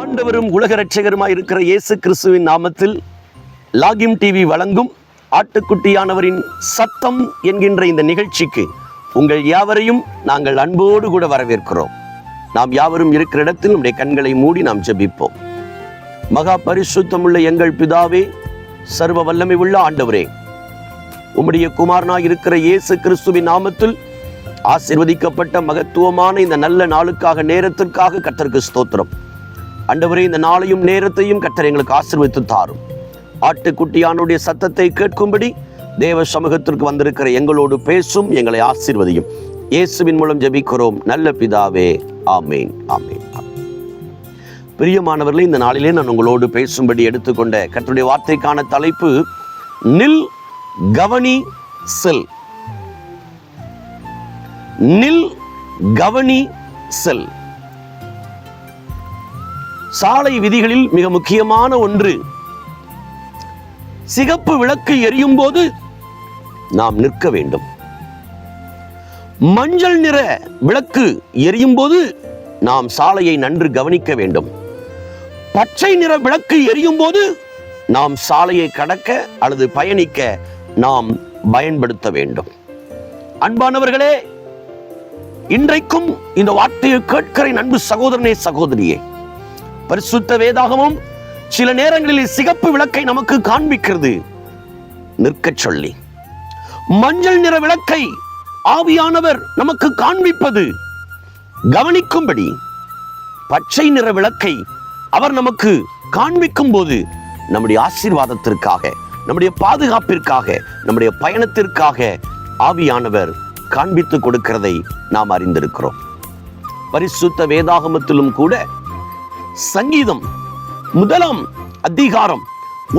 ஆண்டவரும் உலக ரட்சகருமாய் இருக்கிற இயேசு கிறிஸ்துவின் நாமத்தில் லாகிம் டிவி வழங்கும் ஆட்டுக்குட்டியானவரின் சத்தம் என்கின்ற இந்த நிகழ்ச்சிக்கு உங்கள் யாவரையும் நாங்கள் அன்போடு கூட வரவேற்கிறோம். நாம் யாவரும் இருக்கிற இடத்தில் நம்முடைய கண்களை மூடி நாம் ஜெபிப்போம். மகா பரிசுத்தமுள்ள எங்கள் பிதாவே சர்வ வல்லமை உள்ள ஆண்டவரே உம்முடைய குமாரனாய் இருக்கிற இயேசு கிறிஸ்துவின் நாமத்தில் ஆசிர்வதிக்கப்பட்ட மகத்துவமான இந்த நல்ல நாளுக்காக நேரத்திற்காக கத்தருக்கு ஸ்தோத்திரம். அண்டவரே இந்த நாளையும் நேரத்தையும் கர்த்தர் எங்களுக்கு ஆசிர்வித்து தாரும். ஆட்டுக்குட்டியானுடைய சத்தத்தை கேட்கும்படி தேவ சமூகத்திற்கு வந்திருக்கிற எங்களோடு பேசும் எங்களை ஆசிர்வதியும். இயேசுவின் மூலம் ஜெபிக்கிறோம். நல்ல பிதாவே ஆமேன் ஆமேன் பிரியமானவர்களே இந்த நாளிலே நான் உங்களோடு பேசும்படி எடுத்துக்கொண்ட கத்தருடைய வார்த்தைக்கான தலைப்பு நில் கவனி செல். நில் கவனி செல். சாலை விதிகளில் மிக முக்கியமான ஒன்று. சிகப்பு விளக்கு எரியும் போது நாம் நிற்க வேண்டும். மஞ்சள் நிற விளக்கு எரியும் போது நாம் சாலையை நன்று கவனிக்க வேண்டும். பச்சை நிற விளக்கு எரியும் போது நாம் சாலையை கடக்க அல்லது பயணிக்க நாம் பயன்படுத்த வேண்டும். அன்பானவர்களே இன்றைக்கும் இந்த வார்த்தையை கேட்கிற நண்பு அன்பு சகோதரனே சகோதரியே பரிசுத்த வேதாகமும் சில நேரங்களில் சிகப்பு விளக்கை நமக்கு காண்பிக்கிறது. நிற்கச் சொல்லி. மஞ்சள் நிற விளக்கை ஆவியானவர் நமக்கு காண்பிப்பது. கவனிக்கும்படி பச்சை நிற விளக்கை அவர் நமக்கு காண்பிக்கும் போது நம்முடைய ஆசீர்வாதத்திற்காக நம்முடைய பாதுகாப்பிற்காக நம்முடைய பயணத்திற்காக ஆவியானவர் காண்பித்து கொடுக்கிறதை நாம் அறிந்திருக்கிறோம். பரிசுத்த வேதாகமத்திலும் கூட சங்கீதம். முதலாம் அதிகாரம்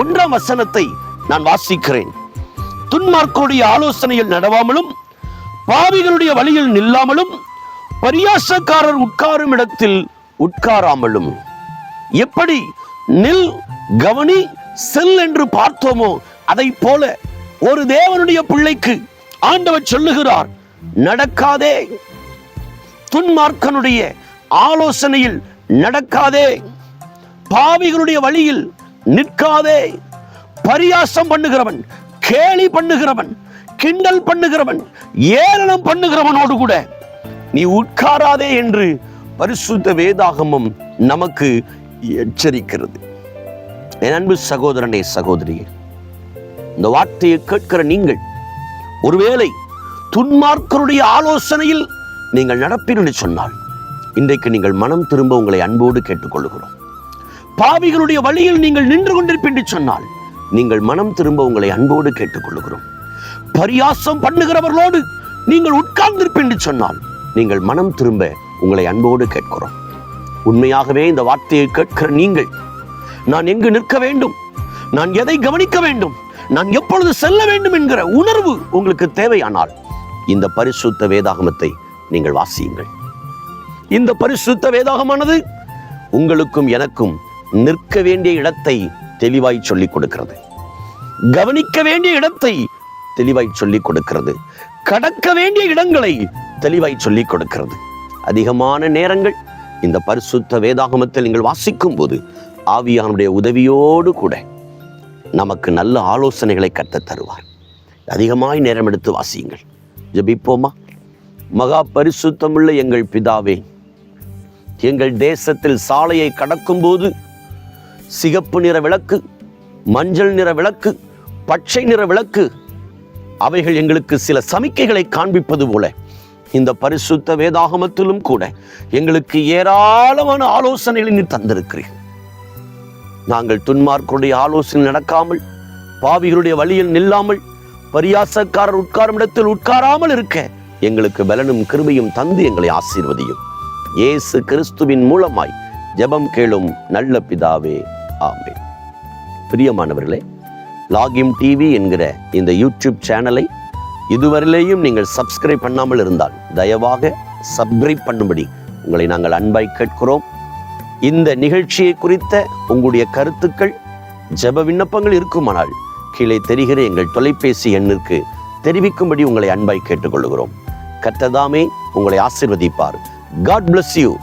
ஒன்றாம் வசனத்தை நான் வாசிக்கிறேன். துன்மார்க்கருடைய ஆலோசனையில் நடவாமலும் பாவிகளுடைய வழியில் நில்லாமலும் பரியாசக்காரர் உட்காரும் இடத்தில் உட்காராமலும். எப்படி நில் கவனி செல் என்று பார்த்தோமோ அதை போல ஒரு தேவனுடைய பிள்ளைக்கு ஆண்டவர் சொல்லுகிறார் நடக்காதே. துன்மார்க்கனுடைய ஆலோசனையில் நடக்காதே. பாவிகளுடைய வழியில் நிற்காதே. பரியாசம் பண்ணுகிறவன் கேலி பண்ணுகிறவன் கிண்டல் பண்ணுகிறவன் ஏளனம் பண்ணுகிறவனோடு கூட நீ உட்காராதே என்று பரிசுத்த வேதாகமம் நமக்கு எச்சரிக்கிறது. என் அன்பு சகோதரனே சகோதரியே இந்த வார்த்தையை கேட்கிற நீங்கள் ஒருவேளை துன்மார்க்கருடைய ஆலோசனையில் நீங்கள் நடப்பீர்கள் சொன்னால் இன்றைக்கு நீங்கள் மனம் திரும்ப உங்களை அன்போடு கேட்டுக்கொள்கிறோம். பாவிகளுடைய வழியில் நீங்கள் நின்று கொண்டிருப்பீர்கள் சொன்னால் நீங்கள் மனம் திரும்ப உங்களை அன்போடு கேட்டுக்கொள்கிறோம். பரியாசம் பண்ணுகிறவர்களோடு நீங்கள் உட்கார்ந்திருப்பீர்கள் சொன்னால் நீங்கள் மனம் திரும்ப உங்களை அன்போடு கேட்கிறோம். உண்மையாகவே இந்த வார்த்தையை கேட்கிற நீங்கள் நான் எங்கு நிற்க வேண்டும்? நான் எதை கவனிக்க வேண்டும்? நான் எப்பொழுது செல்ல வேண்டும் என்கிற உணர்வு உங்களுக்கு தேவையானால் இந்த பரிசுத்த வேதாகமத்தை நீங்கள் வாசியுங்கள். இந்த பரிசுத்த வேதாகமானது உங்களுக்கும் எனக்கும் நிற்க வேண்டிய இடத்தை தெளிவாய் சொல்லிக் கொடுக்கிறது. கவனிக்க வேண்டிய இடத்தை தெளிவாய் சொல்லிக் கொடுக்கிறது. கடக்க வேண்டிய இடங்களை தெளிவாய் சொல்லிக் கொடுக்கிறது. அதிகமான நேரங்கள் இந்த பரிசுத்த வேதாகமத்தில் நீங்கள் வாசிக்கும் போது ஆவியானுடைய உதவியோடு கூட நமக்கு நல்ல ஆலோசனைகளை கற்றுத் தருவார். அதிகமாய் நேரம் எடுத்து வாசியுங்கள். ஜபிப்போமா? மகா பரிசுத்தமுள்ள எங்கள் பிதாவே எங்கள் தேசத்தில் சாலையை கடக்கும்போது சிகப்பு நிற விளக்கு மஞ்சள் நிற விளக்கு பச்சை நிற விளக்கு அவைகள் எங்களுக்கு சில சமிக்கைகளை காண்பிப்பது போல. இந்த பரிசுத்த வேதாகமத்திலும் கூட எங்களுக்கு ஏராளமான ஆலோசனைகளை நீ தந்திருக்கிறீர்கள் நாங்கள் துன்மார்க்கருடைய ஆலோசனை நடக்காமல் பாவிகளுடைய வழியில் நில்லாமல் பரியாசக்காரர் உட்காரும் இடத்தில் உட்காராமல் இருக்க எங்களுக்கு பலனும் கிருபையும் தந்து எங்களை ஆசீர்வதியும். இயேசு கிறிஸ்துவின் மூலமாய் ஜெபம் கேளும் நல்ல பிதாவே ஆமே பிரியமானவர்களே லாகிம் டிவி என்கிற இந்த யூடியூப் சேனலை இதுவரையிலேயும் நீங்கள் சப்ஸ்கிரைப் பண்ணாமல் இருந்தால் தயவாக சப்ஸ்கிரைப் பண்ணும்படி உங்களை நாங்கள் அன்பாய் கேட்கிறோம். இந்த நிகழ்ச்சியை குறித்த உங்களுடைய கருத்துக்கள் ஜெப விண்ணப்பங்கள் இருக்குமானால் கீழே தெரிகிற எங்கள் தொலைபேசி எண்ணிற்கு தெரிவிக்கும்படி உங்களை அன்பாய் கேட்டுக்கொள்கிறோம். கத்ததாமே உங்களை ஆசிர்வதிப்பார். God bless you.